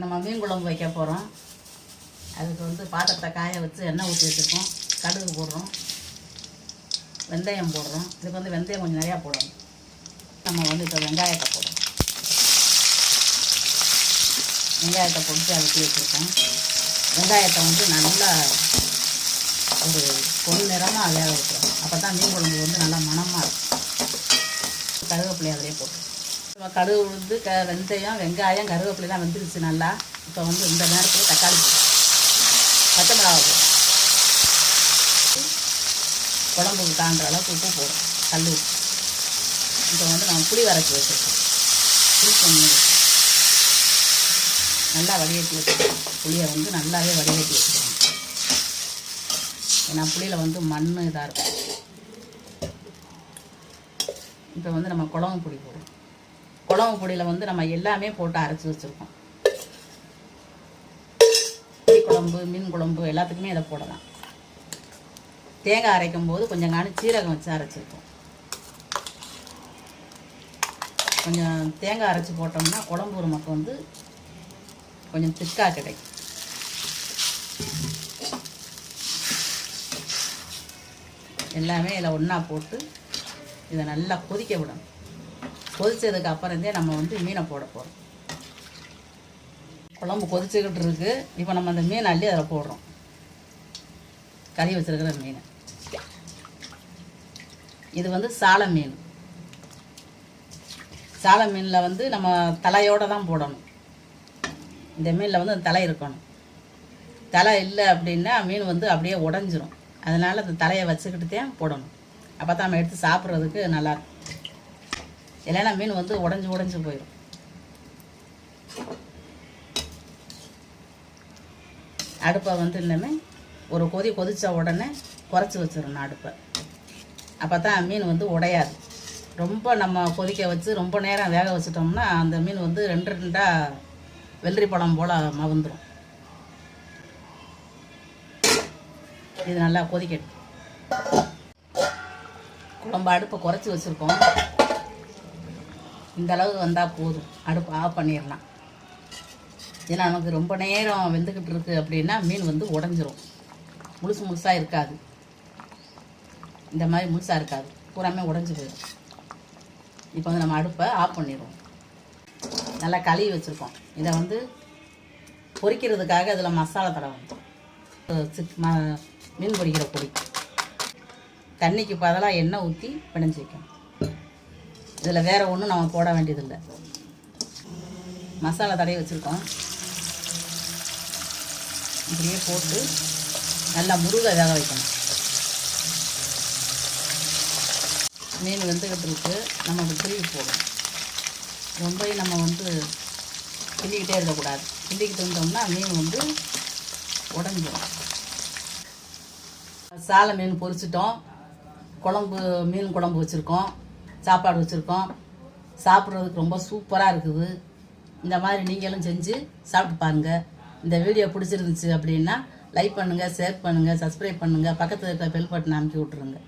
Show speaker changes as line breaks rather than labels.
நம்ம மீன் குழம்பு வைக்க போகிறோம் அதுக்கு வந்து பாத்திரத்தை காய வச்சு எண்ணெய் ஊற்றி வச்சுருக்கோம். கடுகு போடுறோம். வெந்தயம் போடுறோம். இதுக்கு வந்து வெந்தயம் கொஞ்சம் நிறையா போடணும். நம்ம வந்து இப்போ வெங்காயத்தை போடுறோம். வெங்காயத்தை போட்டு அதுக்கு வச்சுருக்கோம் வெங்காயத்தை வந்து நல்லா ஒரு பொன் நிறமாக வேக வைக்கிறோம் அப்போ தான் மீன் குழம்பு வந்து நல்லா மணமாக இருக்கும். கருவேப்பிலையை அதிலே போட்டு நம்ம கடுகு உளுந்து க வெந்தயம் வெங்காயம் கருவேப்பிலாம் வெந்துருச்சு நல்லா. இப்போ வந்து இந்த நேரத்தில் தக்காளி பச்சை மிளகா போடும் குழம்புக்கு காண்ற அளவுக்கு உப்பு போடும் கல் உப்பு இப்போ வந்து நம்ம புளி வரைச்சி வச்சுருக்கோம். புளி பண்ணி நல்லா வடிகட்டி வச்சுருக்கோம். புளியை வந்து நல்லாவே வடிகட்டி வச்சுருக்கோம். ஏன்னா புளியில் வந்து மண் இதாக இருக்கும். இப்போ வந்து நம்ம குழம்பு புளி போடுவோம் குழம்பு பொடியில் வந்து நம்ம எல்லாமே போட்டு அரைச்சி வச்சுருக்கோம். புளி குழம்பு மீன் குழம்பு எல்லாத்துக்குமே இதை போடலாம். தேங்காய் அரைக்கும் போது கொஞ்சம் காணி சீரகம் வச்சு அரைச்சிருக்கோம். கொஞ்சம் தேங்காய் அரைச்சி போட்டோம்னா குழம்பு நமக்கு வந்து கொஞ்சம் திக்காக கிடைக்கும். எல்லாமே இதில் ஒன்றா போட்டு இதை நல்லா கொதிக்க விடணும். கொதித்ததுக்கு அப்புறந்தே நம்ம வந்து மீனை போட போகிறோம் குழம்பு கொதிச்சுக்கிட்டு இருக்குது இப்போ நம்ம அந்த மீன் அள்ளி அதில் போடுறோம். கறி வச்சிருக்கிற மீன். இது வந்து சால மீன். சால மீனில் வந்து நம்ம தலையோடு தான் போடணும். இந்த மீனில் வந்து தலை இருக்கணும். தலை இல்லை அப்படின்னா மீன் வந்து அப்படியே உடஞ்சிரும். அதனால் அந்த தலையை வச்சுக்கிட்டு தான் போடணும். அப்போ தான் நம்ம எடுத்து சாப்பிட்றதுக்கு நல்லாயிருக்கும் இல்லைன்னா மீன் வந்து உடஞ்சி உடஞ்சி போயிடும் அடுப்பை வந்து இன்னுமே ஒரு கொதி கொதித்த உடனே குறைச்சி வச்சிடணும் அடுப்பை. அப்போ தான் மீன் வந்து உடையாது. ரொம்ப நம்ம கொதிக்க வச்சு ரொம்ப நேரம் வேக வச்சிட்டோம்னா அந்த மீன் வந்து ரெண்டு ரெண்டாக வெள்ளரி பழம் போல் மகுந்துடும் இது நல்லா கொதிக்கட்டும். குழம்பு அடுப்பை குறைச்சி வச்சுருக்கோம். இந்த அளவுக்கு வந்தால் போதும். அடுப்பு ஆஃப் பண்ணிடலாம். ஏன்னா நமக்கு ரொம்ப நேரம் வெந்துக்கிட்டு இருக்குது அப்படின்னா மீன் வந்து உடஞ்சிரும். முழுசு முழுசாக இருக்காது. இந்த மாதிரி முழுசாக இருக்காது. பூராமே உடஞ்சி போயிடும். இப்போ வந்து நம்ம அடுப்பை ஆஃப் பண்ணிடுவோம். நல்லா கழுவி வச்சுருக்கோம். இதை வந்து பொரிக்கிறதுக்காக இதில் மசாலா தடவை சிக் மீன் பொரிக்கிற பொடி. தண்ணிக்கு பதிலாக எண்ணெய் ஊற்றி பிணைஞ்சி வைக்கணும். இதில் வேறு ஒன்றும் நம்ம போட வேண்டியதில்லை. மசாலா தடவை வச்சுருக்கோம். இப்படியே போட்டு நல்லா முருகை வேக வைக்கணும். மீன் வெந்துக்கிட்டு இருக்கு நம்ம திருவி போடணும். ரொம்ப நம்ம வந்து கிள்ளிக்கிட்டே இருக்கக்கூடாது. கிள்ளிக்கிட்டு இருந்தோம்னா மீன் வந்து உடஞ்சிடும் சாலை மீன் பொரிச்சிட்டோம். குழம்பு மீன் குழம்பு வச்சுருக்கோம். சாப்பாடு வச்சுருக்கோம். சாப்பிட்றதுக்கு ரொம்ப சூப்பராக இருக்குது. இந்த மாதிரி நீங்களும் செஞ்சு சாப்பிட்டு பாருங்கள் இந்த வீடியோ பிடிச்சிருந்துச்சு அப்படின்னா லைக் பண்ணுங்கள் ஷேர் பண்ணுங்கள் சப்ஸ்கிரைப் பண்ணுங்கள் பக்கத்தில் இருக்க பெல் பட்டன் அமைக்கி விட்ருங்க